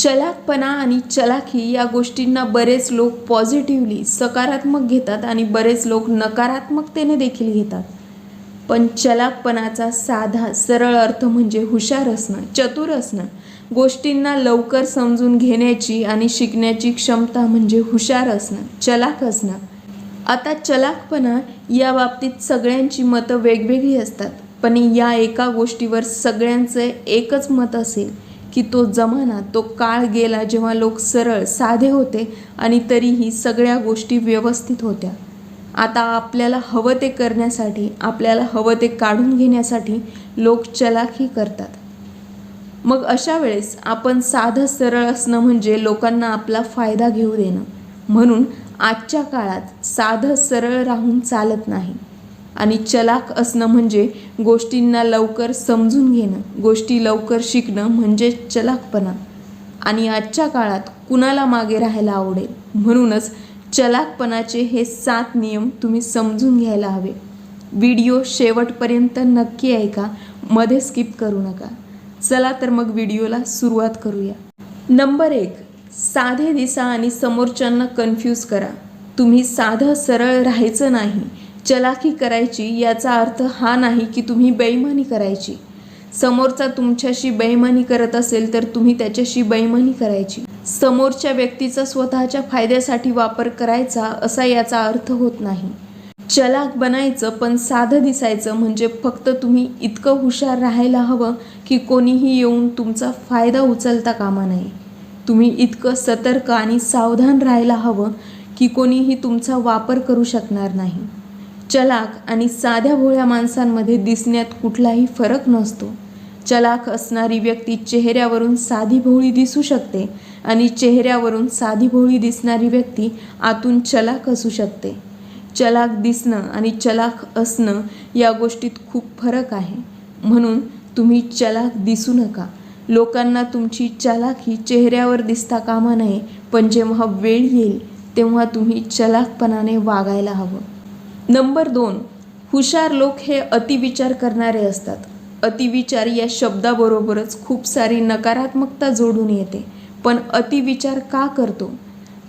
चलाकपणा आणि चलाखी या गोष्टींना बरेच लोक पॉझिटिव्हली सकारात्मक घेतात आणि बरेच लोक नकारात्मकतेने देखील घेतात. पण चलाकपणाचा साधा सरळ अर्थ म्हणजे हुशार असणं चतुर असणं गोष्टींना लवकर समजून घेण्याची आणि शिकण्याची क्षमता म्हणजे हुशार असणं चलाक असणं. आता चलाकपणा या बाबतीत सगळ्यांची मतं वेगवेगळी असतात पण या एका गोष्टीवर सगळ्यांचं एकच मत असेल की तो जमाना तो काळ गेला जेव्हा लोक सरळ साधे होते आणि तरीही सगळ्या गोष्टी व्यवस्थित होत्या. आता आपल्याला हवं ते करण्यासाठी आपल्याला हवं ते काढून घेण्यासाठी लोक चलाखी करतात. मग अशा वेळेस आपण साधं सरळ असणं म्हणजे लोकांना आपला फायदा घेऊ देणं. म्हणून आजच्या काळात साधं सरळ राहून चालत नाही. आणि चलाक असणं म्हणजे गोष्टींना लवकर समजून घेणं. गोष्टी लवकर शिकणं म्हणजे चलाकपणा आणि आजच्या काळात कुणाला मागे राहायला आवडेल? म्हणूनच चलाकपणाचे हे सात नियम तुम्ही समजून घ्यायला हवे. व्हिडिओ शेवटपर्यंत नक्की ऐका मध्ये स्किप करू नका. चला तर मग व्हिडिओला सुरुवात करूया. नंबर एक साधे दिसा आणि समोरच्यांना कन्फ्यूज करा. तुम्ही साधं सरळ राहायचं नाही. चलाखी करायची याचा अर्थ हा नाही की तुम्ही बेईमानी करायची. समोरचा तुमच्याशी बेईमानी करत असेल तर तुम्ही त्याच्याशी बेईमानी करायची. समोरच्या व्यक्तीचा स्वतःच्या फायद्यासाठी वापर करायचा असा याचा अर्थ होत नाही. चलाक बनायचं पण साधं दिसायचं म्हणजे फक्त तुम्ही इतकं हुशार राहायला हवं की कोणीही येऊन तुमचा फायदा उचलता कामा नये. तुम्ही इतकं सतर्क आणि सावधान राहायला हवं की कोणीही तुमचा वापर करू शकणार नाही. चलाक आणि साध्या भोळ्या माणसांमध्ये दिसण्यात कुठलाही फरक नसतो. चलाक असणारी व्यक्ती चेहऱ्यावरून साधी भोळी दिसू शकते आणि चेहऱ्यावरून साधी भोळी दिसणारी व्यक्ती आतून चलाक असू शकते. चलाक दिसणं आणि चलाक असणं या गोष्टीत खूप फरक आहे. म्हणून तुम्ही चलाक दिसू नका. लोकांना तुमची चलाखी चेहऱ्यावर दिसता कामा नये पण जेव्हा वेळ येईल तेव्हा तुम्ही चलाकपणाने वागायला हवं. नंबर दोन हुशार लोक हे अतिविचार करणारे असतात. अतिविचार या शब्दाबरोबरच खूप सारी नकारात्मकता जोडून येते. पण अतिविचार का करतो?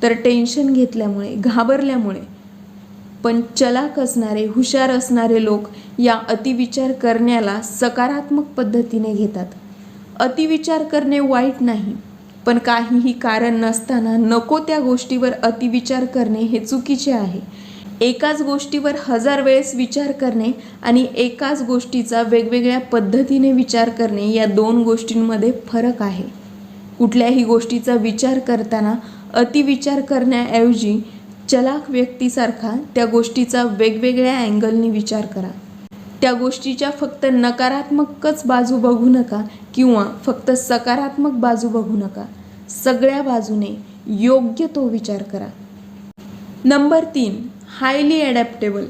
तर टेन्शन घेतल्यामुळे घाबरल्यामुळे. पण चलाक असणारे हुशार असणारे लोक या अतिविचार करण्याला सकारात्मक पद्धतीने घेतात. अतिविचार करणे वाईट नाही पण काहीही कारण नसताना नको त्या गोष्टीवर अतिविचार करणे हे चुकीचे आहे. एकाच गोष्टीवर हजार वेळेस विचार करणे आणि एकाच गोष्टीचा वेगवेगळ्या पद्धतीने विचार करणे या दोन गोष्टींमध्ये फरक आहे. कुठल्याही गोष्टीचा विचार करताना अतिविचार करण्याऐवजी चलाक व्यक्तीसारखा त्या गोष्टीचा वेगवेगळ्या अँगलनी विचार करा. त्या गोष्टीच्या फक्त नकारात्मकच बाजू बघू नका किंवा फक्त सकारात्मक बाजू बघू नका. सगळ्या बाजूने योग्य तो विचार करा. नंबर तीन हायली ॲडॅप्टेबल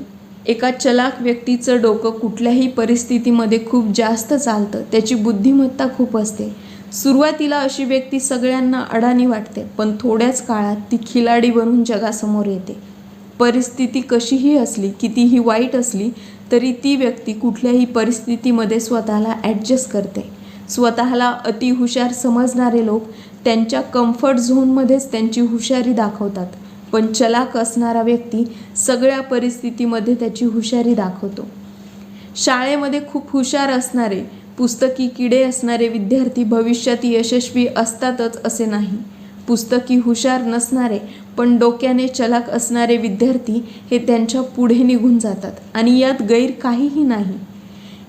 एका चलाक व्यक्तीचं डोकं कुठल्याही परिस्थितीमध्ये खूप जास्त चालतं त्याची बुद्धिमत्ता खूप असते. सुरुवातीला अशी व्यक्ती सगळ्यांना अडाणी वाटते पण थोड्याच काळात ती खिलाडी बनून जगासमोर येते. परिस्थिती कशीही असली कितीही वाईट असली तरी ती व्यक्ती कुठल्याही परिस्थितीमध्ये स्वतःला ॲडजस्ट करते. स्वतःला अतिहुशार समजणारे लोक त्यांच्या कम्फर्ट झोनमध्येच त्यांची हुशारी दाखवतात. पण चलाक असणारा व्यक्ती सगळ्या परिस्थितीमध्ये त्याची हुशारी दाखवतो. शाळेमध्ये खूप हुशार असणारे पुस्तकी किडे असणारे विद्यार्थी भविष्यात यशस्वी असतातच असे नाही. पुस्तकी हुशार नसणारे पण डोक्याने चलाक असणारे विद्यार्थी हे त्यांच्या पुढे निघून जातात आणि यात गैर काहीही नाही.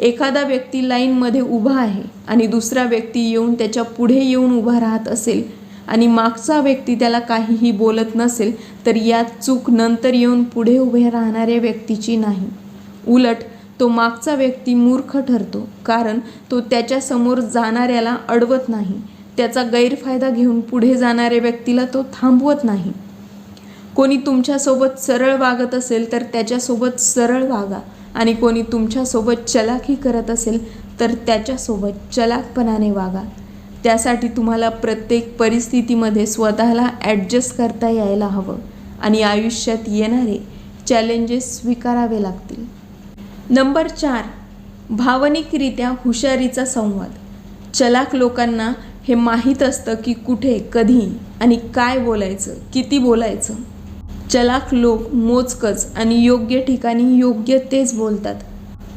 एखादा व्यक्ती लाईनमध्ये उभा आहे आणि दुसरा व्यक्ती येऊन त्याच्या पुढे येऊन उभा राहत असेल आणि मागचा व्यक्ती त्याला काहीही बोलत नसेल तर यात चूक नंतर येऊन पुढे उभे राहणाऱ्या व्यक्तीची नाही. उलट तो मागचा व्यक्ती मूर्ख ठरतो कारण तो त्याच्यासमोर जाणाऱ्याला अडवत नाही. त्याचा गैरफायदा घेऊन पुढे जाणाऱ्या व्यक्तीला तो थांबवत नाही. कोणी तुमच्यासोबत सरळ वागत असेल तर त्याच्यासोबत सरळ वागा. आणि कोणी तुमच्यासोबत चलाखी करत असेल तर त्याच्यासोबत चलाकपणाने वागा. त्यासाठी तुम्हाला प्रत्येक परिस्थितीमध्ये स्वतःला ॲडजस्ट करता यायला हवं. आणि आयुष्यात येणारे चॅलेंजेस स्वीकारावे लागतील. नंबर चार भावनिकरित्या हुशारीचा संवाद. चलाक लोकांना हे माहीत असतं की कुठे कधी आणि काय बोलायचं किती बोलायचं. चलाक लोक मोजकच आणि योग्य ठिकाणी योग्य तेच बोलतात.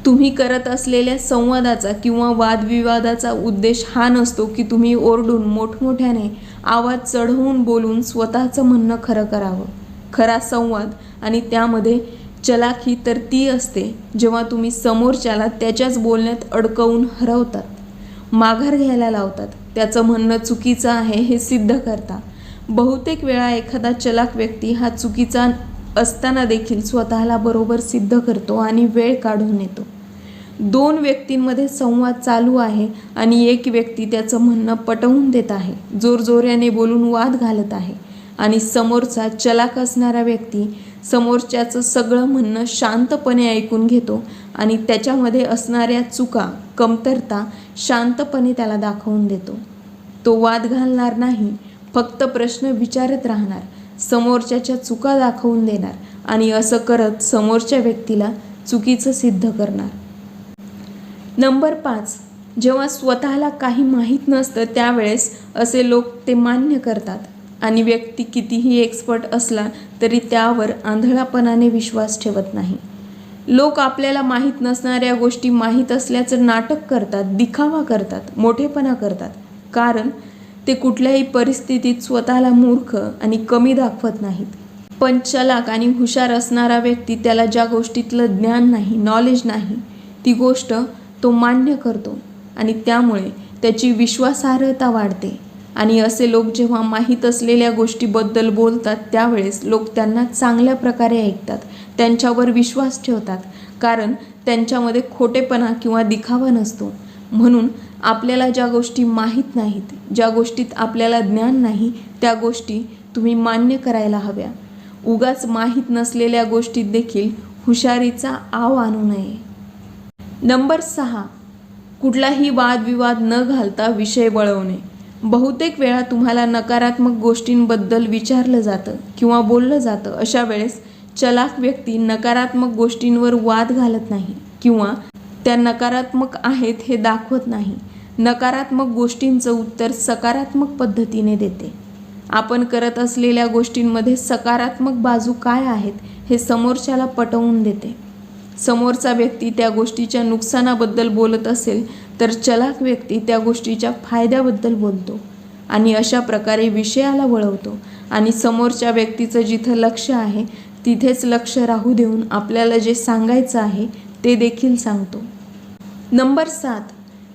तुम्ही करत असलेल्या संवादाचा किंवा वादविवादाचा उद्देश हा नसतो की तुम्ही ओरडून मोठमोठ्याने आवाज चढवून बोलून स्वतःचं म्हणणं खरं करावं. खरा संवाद आणि त्यामध्ये चलाखी तर ती असते जेव्हा तुम्ही समोरच्याला त्याच्याच बोलण्यात अडकवून हरवतात माघार घ्यायला लावतात. त्याचं म्हणणं चुकीचं आहे हे सिद्ध करता. बहुतेक वेळा एखादा चलाक व्यक्ती हा चुकीचा असताना देखील स्वतःला बरोबर सिद्ध करतो आणि वेळ काढून येतो. दोन व्यक्तींमध्ये संवाद चालू आहे आणि एक व्यक्ती त्याचं म्हणणं पटवून देत आहे. जोरजोऱ्याने बोलून वाद घालत आहे. आणि समोरचा चलाक असणारा व्यक्ती समोरच्याचं सगळं म्हणणं शांतपणे ऐकून घेतो आणि त्याच्यामध्ये असणाऱ्या चुका कमतरता शांतपणे त्याला दाखवून देतो. तो वाद घालणार नाही फक्त प्रश्न विचारत राहणार समोरच्याच्या चुका दाखवून देणार आणि असं करत समोरच्या व्यक्तीला चुकीचं सिद्ध करणार. नंबर पाच जेव्हा स्वतःला काही माहीत नसतं त्यावेळेस असे लोक ते मान्य करतात. आणि व्यक्ती कितीही एक्सपर्ट असला तरी त्यावर आंधळापणाने विश्वास ठेवत नाही. लोक आपल्याला माहीत नसणाऱ्या गोष्टी माहीत असल्याचं नाटक करतात दिखावा करतात मोठेपणा करतात. कारण ते कुठल्याही परिस्थितीत स्वतःला मूर्ख आणि कमी दाखवत नाहीत. पण चलाक आणि हुशार असणारा व्यक्ती त्याला ज्या गोष्टीतलं ज्ञान नाही नॉलेज नाही ती गोष्ट तो मान्य करतो आणि त्यामुळे त्याची विश्वासार्हता वाढते. आणि असे लोक जेव्हा माहीत असलेल्या गोष्टीबद्दल बोलतात त्यावेळेस लोक त्यांना चांगल्या प्रकारे ऐकतात त्यांच्यावर विश्वास ठेवतात. कारण त्यांच्यामध्ये खोटेपणा किंवा दिखावा नसतो. म्हणून आपल्याला ज्या गोष्टी माहीत नाहीत ज्या गोष्टीत आपल्याला ज्ञान नाही त्या गोष्टी तुम्ही मान्य करायला हव्या. उगाच माहीत नसलेल्या गोष्टीत देखील हुशारीचा आव आणू नये. नंबर सहा कुठलाही वादविवाद न घालता विषय वळवणे. बहुतेक वेळा तुम्हाला नकारात्मक गोष्टींबद्दल विचारलं जातं किंवा बोललं जातं अशा वेळेस चलाक व्यक्ती नकारात्मक गोष्टींवर वाद घालत नाही किंवा त्या नकारात्मक आहेत हे दाखवत नाही. नकारात्मक गोष्टींचं उत्तर सकारात्मक पद्धतीने देते. आपण करत असलेल्या गोष्टींमध्ये सकारात्मक बाजू काय आहेत हे समोरच्याला पटवून देते. समोरचा व्यक्ती त्या गोष्टीच्या नुकसानाबद्दल बोलत असेल तर चलाक व्यक्ती त्या गोष्टीच्या फायद्याबद्दल बोलतो आणि अशा प्रकारे विषयाला वळवतो. आणि समोरच्या व्यक्तीचं जिथं लक्ष आहे तिथेच लक्ष राहू देऊन आपल्याला जे सांगायचं आहे ते देखील सांगतो. नंबर सात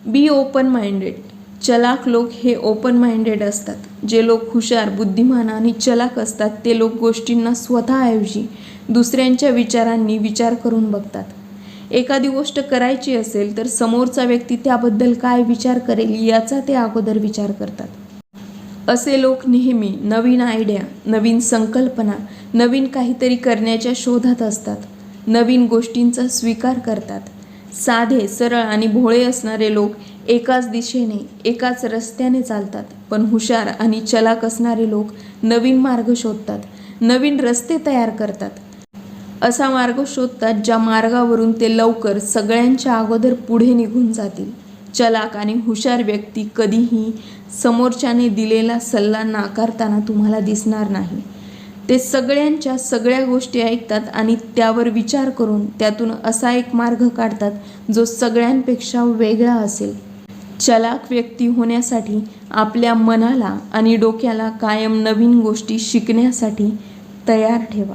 बी ओपन माइंडेड चलाक लोक हे ओपन माइंडेड असतात. जे लोक हुशार बुद्धिमान आणि चलाक असतात ते लोक गोष्टींना स्वतःऐवजी दुसऱ्यांच्या विचारांनी विचार करून बघतात. एखादी गोष्ट करायची असेल तर समोरचा व्यक्ती त्याबद्दल काय विचार करेल याचा ते अगोदर विचार करतात. असे लोक नेहमी नवीन आयडिया नवीन संकल्पना नवीन काहीतरी करण्याच्या शोधात असतात. नवीन गोष्टींचा स्वीकार करतात. साधे सरळ आणि भोळे असणारे लोक एकाच दिशेने एकाच रस्त्याने चालतात. पण हुशार आणि चलाक असणारे लोक नवीन मार्ग शोधतात नवीन रस्ते तयार करतात. असा मार्ग शोधतात ज्या मार्गावरून ते लवकर सगळ्यांच्या अगोदर पुढे निघून जातील. चलाक आणि हुशार व्यक्ती कधीही समोरच्याने दिलेला सल्ला नाकारताना तुम्हाला दिसणार नाही. ते सगळ्यांच्या सगळ्या गोष्टी ऐकतात आणि त्यावर विचार करून त्यातून असा एक मार्ग काढतात जो सगळ्यांपेक्षा वेगळा असेल. चलाक व्यक्ती होण्यासाठी आपल्या मनाला आणि डोक्याला कायम नवीन गोष्टी शिकण्यासाठी तयार ठेवा.